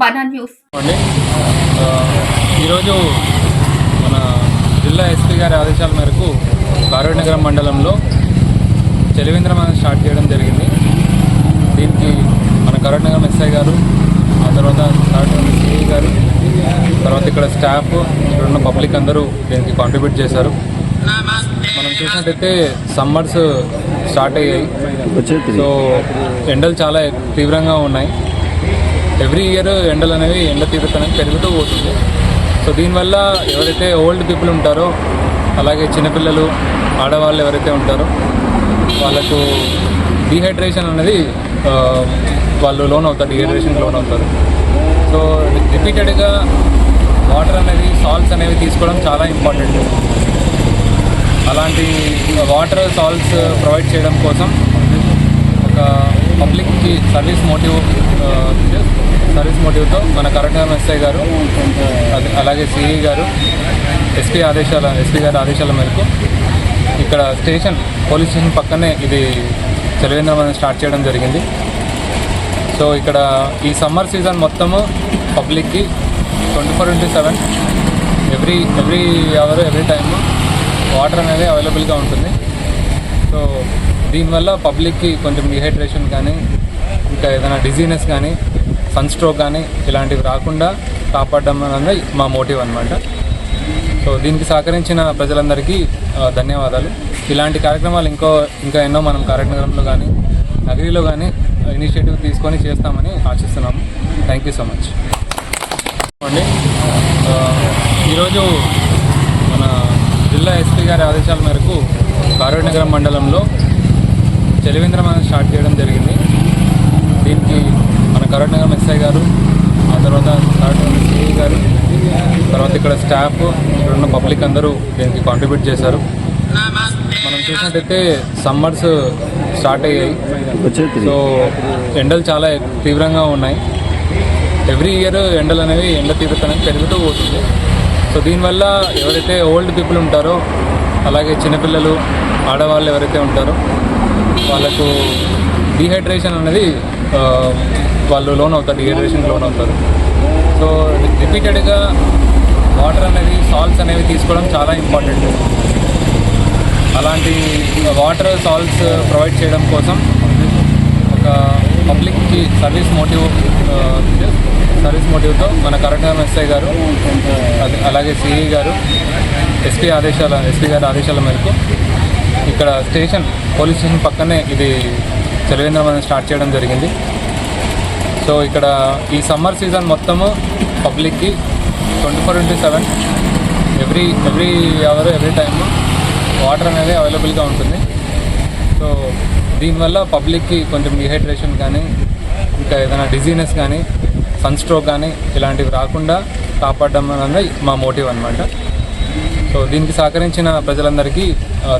బనా news ఈరోజు మన జిల్లా ఎస్పీ గారి ఆదేశాల మేరకు కారవనగరం మండలంలో చలివేంద్రం స్టార్ట్ చేయడం జరిగింది. దీనికి మన కరోనగరం ఎస్ఐ గారు ఆ తర్వాత కరోనగరం సిఐ గారు తర్వాత ఇక్కడ స్టాఫ్ ఇక్కడ ఉన్న పబ్లిక్ అందరూ దీనికి కాంట్రిబ్యూట్ చేశారు. మనం చూసినట్టయితే సమ్మర్స్ స్టార్ట్ అయ్యాయి. సో ఎండలు చాలా తీవ్రంగా ఉన్నాయి. ఎవ్రీ ఇయర్ ఎండలు అనేవి ఎండ తీవ్రత అనేది పెరుగుతూ పోతుంది. సో దీనివల్ల ఎవరైతే ఓల్డ్ పీపుల్ ఉంటారో అలాగే చిన్నపిల్లలు ఆడవాళ్ళు ఎవరైతే ఉంటారో వాళ్ళకు డీహైడ్రేషన్ అనేది వాళ్ళు లోన్ అవుతారు డిహైడ్రేషన్ లోన్ అవుతారు. సో రిపీటెడ్గా వాటర్ అనేది సాల్ట్స్ అనేవి తీసుకోవడం చాలా ఇంపార్టెంట్ అలాంటి వాటర్ సాల్ట్స్ ప్రొవైడ్ చేయడం కోసం ఒక పబ్లిక్కి సర్వీస్ మోటివ్ సర్వీస్ మోటివ్తో మన కరెక్ట్గా ఎస్ఐ గారు అది- అలాగే సిఈ గారు ఎస్పీ ఆదేశాల ఎస్పీ గారి ఆదేశాల మేరకు ఇక్కడ స్టేషన్ పోలీస్ స్టేషన్ పక్కనే ఇది చలివేంద్రం స్టార్ట్ చేయడం జరిగింది. సో ఇక్కడ ఈ సమ్మర్ సీజన్ మొత్తము పబ్లిక్కి twenty four into seven every every hour every time water అనేది అవైలబుల్గా ఉంటుంది. సో దీనివల్ల పబ్లిక్కి కొంచెం డిహైడ్రేషన్ కానీ ఇంకా ఏదైనా డిజీనెస్ కానీ సన్ స్ట్రోక్ కానీ ఇలాంటివి రాకుండా కాపాడడం అనేది మా మోటివ్ అనమాట సో దీనికి సహకరించిన ప్రజలందరికీ ధన్యవాదాలు. ఇలాంటి కార్యక్రమాలు ఇంకో ఇంకా ఎన్నో మనం కార్యక్రమంలో కానీ నగరీలో కానీ ఇనిషియేటివ్ తీసుకొని చేస్తామని ఆశిస్తున్నాము. థ్యాంక్ యూ సో మచ్ అండి ఈరోజు మన జిల్లా ఎస్పీ గారి ఆదేశాల మేరకు కారవనగరం మండలంలో చలివేంద్రం స్టార్ట్ చేయడం జరిగింది. దీనికి మన కరోనగరం ఎస్ఐ గారు ఆ తర్వాత సిఐ గారు తర్వాత ఇక్కడ స్టాఫ్ ఇక్కడ ఉన్న పబ్లిక్ అందరూ దీనికి కాంట్రిబ్యూట్ చేశారు. మనం చూసినట్టయితే సమ్మర్స్ స్టార్ట్ అయ్యాయి. సో ఎండలు చాలా తీవ్రంగా ఉన్నాయి. ఎవ్రీ ఇయర్ ఎండలు అనేవి ఎండ తీవ్రత అనేది పెరుగుతూ పోతుంది. సో దీనివల్ల ఎవరైతే ఓల్డ్ పీపుల్ ఉంటారో అలాగే చిన్నపిల్లలు ఆడవాళ్ళు ఎవరైతే ఉంటారో వాళ్ళకు డీహైడ్రేషన్ అనేది వాళ్ళు లోన్ అవుతారు డీహైడ్రేషన్ లోన్ అవుతారు. సో రిపీటెడ్గా వాటర్ అనేది సాల్ట్స్ అనేవి తీసుకోవడం చాలా ఇంపార్టెంట్. అలాంటి వాటర్ సాల్ట్స్ ప్రొవైడ్ చేయడం కోసం ఒక పబ్లిక్కి సర్వీస్ మోటివ్ సర్వీస్ మోటివ్తో మన కరెక్ట్గా ఎస్ఐ గారు అది- అలాగే సిఈ గారు ఎస్పీ ఆదేశాల ఎస్పీ గారి ఆదేశాల మేరకు ఇక్కడ స్టేషన్ పోలీస్ స్టేషన్ పక్కనే ఇది చలివేంద్రం స్టార్ట్ చేయడం జరిగింది. సో ఇక్కడ ఈ సమ్మర్ సీజన్ మొత్తము పబ్లిక్కి twenty four into seven every every hour every time water అనేది అవైలబుల్గా ఉంటుంది. సో దీనివల్ల పబ్లిక్కి కొంచెం డిహైడ్రేషన్ కానీ ఇంకా ఏదైనా డిజీనెస్ కానీ సన్ స్ట్రోక్ కానీ ఇలాంటివి రాకుండా కాపాడడం అనేది మా మోటివ్ అనమాట సో దీనికి సహకరించిన ప్రజలందరికీ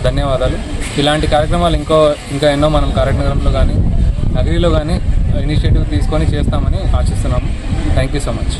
ధన్యవాదాలు. ఇలాంటి కార్యక్రమాలు ఇంకో ఇంకా ఎన్నో మనం కార్యక్రమంలో కానీ నగరీలో కానీ ఇనిషియేటివ్ తీసుకొని చేస్తామని ఆశిస్తున్నాము. Thank you so much